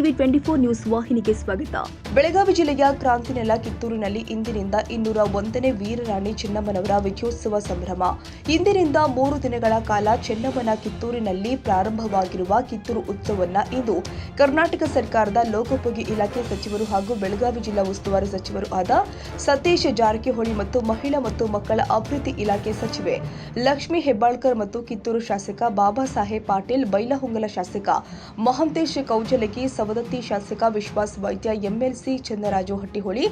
TV twenty four news ವಾಹಿನಿಗೆ ಸ್ವಾಗತ. ಬೆಳಗಾವಿ ಜಿಲ್ಲೆಯ ಕ್ರಾಂತಿನೆಲ ಕಿತ್ತೂರಿನಲ್ಲಿ ಇಂದಿನಿಂದ ಇನ್ನೂರ ಒಂದನೇ ವೀರರಾಣಿ ಚೆನ್ನಮ್ಮನವರ ವಿಜಯೋತ್ಸವ ಸಂಭ್ರಮ. ಇಂದಿನಿಂದ ಮೂರು ದಿನಗಳ ಕಾಲ ಚೆನ್ನಮ್ಮನ ಕಿತ್ತೂರಿನಲ್ಲಿ ಪ್ರಾರಂಭವಾಗಿರುವ ಕಿತ್ತೂರು ಉತ್ಸವವನ್ನ ಇಂದು ಕರ್ನಾಟಕ ಸರ್ಕಾರದ ಲೋಕೋಪಯೋಗಿ ಇಲಾಖೆ ಸಚಿವರು ಹಾಗೂ ಬೆಳಗಾವಿ ಜಿಲ್ಲಾ ಉಸ್ತುವಾರಿ ಸಚಿವರು ಆದ ಸತೀಶ್ ಜಾರಕಿಹೊಳಿ ಮತ್ತು ಮಹಿಳಾ ಮತ್ತು ಮಕ್ಕಳ ಅಭಿವೃದ್ಧಿ ಇಲಾಖೆ ಸಚಿವೆ ಲಕ್ಷ್ಮಿ ಹೆಬ್ಬಾಳ್ಕರ್ ಮತ್ತು ಕಿತ್ತೂರು ಶಾಸಕ ಬಾಬಾ ಸಾಹೇಬ್ ಪಾಟೀಲ್, ಬೈಲಹೊಂಗಲ ಶಾಸಕ ಮಹಂತೇಶ್ ಕೌಜಲಗಿ ಸವದತ್ತಿ ಶಾಸಕ ವಿಶ್ವಾಸ್ ವೈದ್ಯ, ಎಂಎಲ್ಸಿ ಚಂದರಾಜು ಹಟ್ಟಿಹೊಳಿ,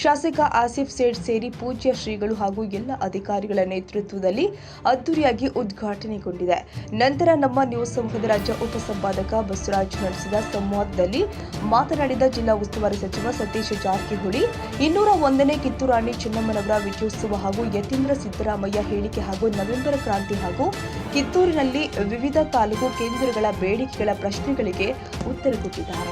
ಶಾಸಕ ಆಸಿಫ್ ಸೇಠ್ ಸೇರಿ ಪೂಜ್ಯ ಶ್ರೀಗಳು ಹಾಗೂ ಎಲ್ಲ ಅಧಿಕಾರಿಗಳ ನೇತೃತ್ವದಲ್ಲಿ ಅದ್ದೂರಿಯಾಗಿ ಉದ್ಘಾಟನೆಗೊಂಡಿದೆ. ನಂತರ ನಮ್ಮ ನ್ಯೂಸ್ ಸಂಘದ ರಾಜ್ಯ ಉಪಸಂಪಾದಕ ಬಸವರಾಜ್ ನಡೆಸಿದ ಸಂವಾದದಲ್ಲಿ ಮಾತನಾಡಿದ ಜಿಲ್ಲಾ ಉಸ್ತುವಾರಿ ಸಚಿವ ಸತೀಶ್ ಜಾರಕಿಹೊಳಿ, ಇನ್ನೂರ ಒಂದನೇ ಕಿತ್ತೂರಾಣಿ ಚೆನ್ನಮ್ಮನವರ ವಿಜಯೋತ್ಸವ ಹಾಗೂ ಯತೀಂದ್ರ ಸಿದ್ದರಾಮಯ್ಯ ಹೇಳಿಕೆ ಹಾಗೂ ನವೆಂಬರ್ ಕ್ರಾಂತಿ ಹಾಗೂ ಕಿತ್ತೂರಿನಲ್ಲಿ ವಿವಿಧ ತಾಲೂಕು ಕೇಂದ್ರಗಳ ಬೇಡಿಕೆಗಳ ಪ್ರಶ್ನೆಗಳಿಗೆ ಉತ್ತರ ಕೊಟ್ಟಿದ್ದಾರೆ.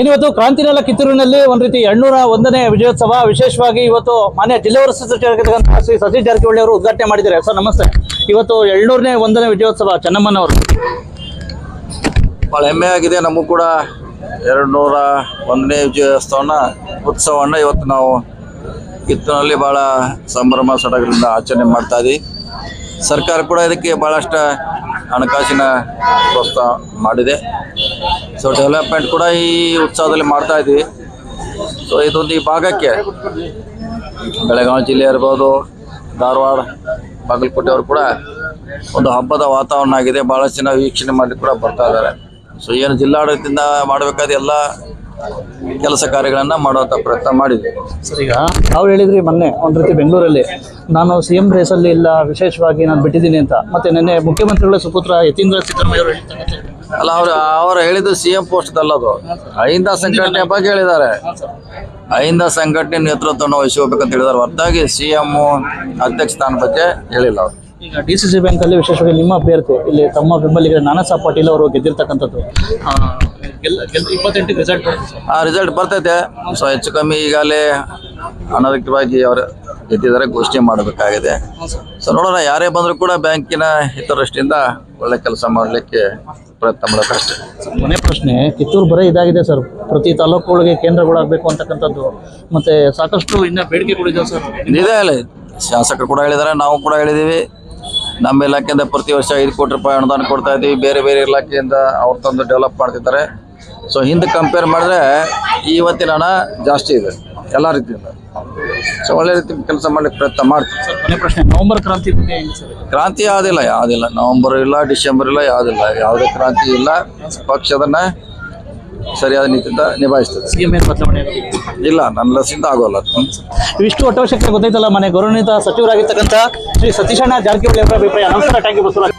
ಏನಿವತ್ತು ಕ್ರಾಂತಿನೆಲ ಕಿತ್ತೂರಿನಲ್ಲಿ ಒಂದ್ ರೀತಿ ಎಣ್ಣೂರ ಒಂದನೇ ವಿಜಯೋತ್ಸವ. ವಿಶೇಷವಾಗಿ ಇವತ್ತು ಮಾನ್ಯ ಜಿಲ್ಲಾ ಸಚಿವರಾಗಿರ್ತಕ್ಕಂಥ ಶ್ರೀ ಸತೀಶ್ ಜಾರಕಿಹೊಳಿ ಅವರು ಉದ್ಘಾಟನೆ ಮಾಡಿದ್ದಾರೆ. ಸರ್, ನಮಸ್ತೆ. ಇವತ್ತು ಎಳ್ನೂರನೇ ಒಂದನೇ ವಿಜಯೋತ್ಸವ ಚೆನ್ನಮ್ಮನವರು ಭಾಳ ಹೆಮ್ಮೆ ಆಗಿದೆ. ನಮಗೂ ಕೂಡ ಎರಡು ನೂರ ಒಂದನೇ ವಿಜಯೋತ್ಸವನ ಉತ್ಸವವನ್ನು ಇವತ್ತು ನಾವು ಕಿತ್ತೂರಿನಲ್ಲಿ ಭಾಳ ಸಂಭ್ರಮ ಸಡಗರದಿಂದ ಆಚರಣೆ ಮಾಡ್ತಾ ಇದ್ದೀವಿ ಸರ್ಕಾರ ಕೂಡ ಇದಕ್ಕೆ ಭಾಳಷ್ಟು ಹಣಕಾಸಿನ ಪ್ರೋತ್ಸಾಹ ಮಾಡಿದೆ. ಸೊ ಡೆವಲಪ್ಮೆಂಟ್ ಕೂಡ ಈ ಉತ್ಸವದಲ್ಲಿ ಮಾಡ್ತಾ ಇದ್ದೀವಿ ಸೊ ಇದೊಂದು ಈ ಭಾಗಕ್ಕೆ ಬೆಳಗಾವಿ ಜಿಲ್ಲೆ ಇರ್ಬೋದು, ಧಾರವಾಡ, ಬಾಗಲಕೋಟೆ ಅವರು ಕೂಡ ಒಂದು ಹಬ್ಬದ ವಾತಾವರಣ ಆಗಿದೆ. ಭಾಳಷ್ಟು ಜನ ವೀಕ್ಷಣೆ ಮಾಡಲಿಕ್ಕೆ ಕೂಡ ಬರ್ತಾ ಇದ್ದಾರೆ. ಸೊ ಏನು ಜಿಲ್ಲಾಡಳಿತದಿಂದ ಮಾಡಬೇಕಾದ ಎಲ್ಲ ಕೆಲಸ ಕಾರ್ಯಗಳನ್ನು ಮಾಡುವಂಥ ಪ್ರಯತ್ನ ಮಾಡಿದ್ವಿ. ಸರ್ ಈಗ ತಾವು ಹೇಳಿದ್ರಿ ಮೊನ್ನೆ ಒಂದ್ ರೀತಿ ಬೆಂಗಳೂರಲ್ಲಿ ನಾನು ಸಿ ಎಂ ರೇಸಲ್ಲಿ ಇಲ್ಲ ವಿಶೇಷವಾಗಿ ನಾನು ಬಿಟ್ಟಿದ್ದೀನಿ ಅಂತ. ಮತ್ತೆ ನಿನ್ನೆ ಮುಖ್ಯಮಂತ್ರಿಗಳ ಸುಪುತ್ರ ಯತೀಂದ್ರ ಸಿದ್ದರಾಮಯ್ಯ ಅವರು ಹೇಳ್ತಾರೆ ಅಲ್ಲ ಅವ್ರು ಅವರು ಹೇಳಿದ್ದು ಸಿ ಎಂ ಪೋಸ್ಟ್ ಅಲ್ಲದು ಅಹಿಂದ ಸಂಘಟನೆ ಬಗ್ಗೆ ಹೇಳಿದ್ದಾರೆ. ಅಹಿಂದ ಸಂಘಟನೆ ನೇತೃತ್ವವನ್ನು ವಹಿಸ್ಕೋಬೇಕಂತ ಹೇಳಿದಾರೆ ಹೊರತಾಗಿ ಸಿ ಎಂ ಅಧ್ಯಕ್ಷ ಸ್ಥಾನ ಬಗ್ಗೆ ಹೇಳಿಲ್ಲ ಅವರು. ಈಗ ಡಿ ಸಿ ಸಿ ಬ್ಯಾಂಕಲ್ಲಿ ವಿಶೇಷವಾಗಿ ನಿಮ್ಮ ಅಭ್ಯರ್ಥಿ ಇಲ್ಲಿ ತಮ್ಮ ಬೆಂಬಲಿಗರ ನಾನಾ ಪಾಟೀಲ್ ಅವರು ಗೆದ್ದಿರ್ತಕ್ಕಂಥದ್ದು. ರಿಸಲ್ಟ್ ಬರುತ್ತೆ ಆ ರಿಸಲ್ಟ್ ಬರ್ತೈತೆ. ಸೊ ಹೆಚ್ಚು ಕಮ್ಮಿ ಈಗಾಗಲೇ ಅನಧಿಕೃತವಾಗಿ ಅವರು ಗೆದ್ದಿದ್ದಾರೆ ಘೋಷಣೆ ಮಾಡಬೇಕಾಗಿದೆ. ಸೊ ನೋಡೋಣ ಯಾರೇ ಬಂದರೂ ಕೂಡ ಬ್ಯಾಂಕಿನ ಹಿತದೃಷ್ಟಿಯಿಂದ ಒಳ್ಳೆ ಕೆಲಸ ಮಾಡಲಿಕ್ಕೆ ಪ್ರಯತ್ನ ಮಾಡಬೇಕಷ್ಟೇ ಕೊನೆ ಪ್ರಶ್ನೆ ಕಿತ್ತೂರು ಬರೀ ಇದಾಗಿದೆ ಸರ್. ಪ್ರತಿ ತಾಲೂಕುಗಳಿಗೆ ಕೇಂದ್ರಗಳಾಗಬೇಕು ಅಂತಕ್ಕಂಥದ್ದು. ಮತ್ತೆ ಸಾಕಷ್ಟು ಇನ್ನ ಬೇಡಿಕೆಗಳಿದೆ ಸರ್. ಇದೆ ಅಲ್ಲ. ಶಾಸಕರು ಕೂಡ ಹೇಳಿದ್ದಾರೆ ನಾವು ಕೂಡ ಹೇಳಿದ್ದೀವಿ. ನಮ್ಮ ಇಲಾಖೆಯಿಂದ ಪ್ರತಿ ವರ್ಷ ಐದು ಕೋಟಿ ರೂಪಾಯಿ ಅನುದಾನ ಕೊಡ್ತಾ ಇದ್ದೀವಿ ಬೇರೆ ಬೇರೆ ಇಲಾಖೆಯಿಂದ ಅವ್ರು ತಂದು ಡೆವಲಪ್ ಮಾಡ್ತಿದ್ದಾರೆ. ಸೊ ಹಿಂದೆ ಕಂಪೇರ್ ಮಾಡಿದ್ರೆ ಇವತ್ತಿನ ಹಣ ಜಾಸ್ತಿ ಇದೆ ಎಲ್ಲ ರೀತಿಯಿಂದ. ಸೊ ಒಳ್ಳೆ ರೀತಿ ಕೆಲಸ ಮಾಡಲಿಕ್ಕೆ ಪ್ರಯತ್ನ ಮಾಡ್ತೀವಿ. ಕೊನೆ ಪ್ರಶ್ನೆ ನವೆಂಬರ್ ಕ್ರಾಂತಿ ಬಗ್ಗೆ ಹೆಂಗೆ ಸರ್? ಕ್ರಾಂತಿ ಯಾವುದಿಲ್ಲ ಯಾವುದಿಲ್ಲ. ನವಂಬರ್ ಇಲ್ಲ ಡಿಸೆಂಬರ್ ಇಲ್ಲ ಯಾವುದಿಲ್ಲ. ಯಾವುದೇ ಕ್ರಾಂತಿ ಇಲ್ಲ. ಪಕ್ಷ ಅದನ್ನ ಸರಿಯಾದ ನೀತಿಯಿಂದ ನಿಭಾಯಿಸ್ತದೆ. ಸಿಎಂ ಏನು ಬದಲಾವಣೆ? ಇಲ್ಲ? ನನ್ನ ಲಸಿಂದ ಆಗೋಲ್ಲ ಇವಿಷ್ಟು ಶಕ್ತಿ ಗೊತ್ತೈತಲ್ಲ ಮನೆ ಗೌರವಾನ್ವಿತ ಸಚಿವರಾಗಿರ್ತಕ್ಕಂಥ ಶ್ರೀ ಸತೀಶಣ್ಣ ಜಾರಕಿಹೊಳಿ ಅವರ ಅಭಿಪ್ರಾಯ. ನಮಸ್ಕಾರ ಟ್ಯಾಂಕ್ ಯು ಬಸವರಾಜ್.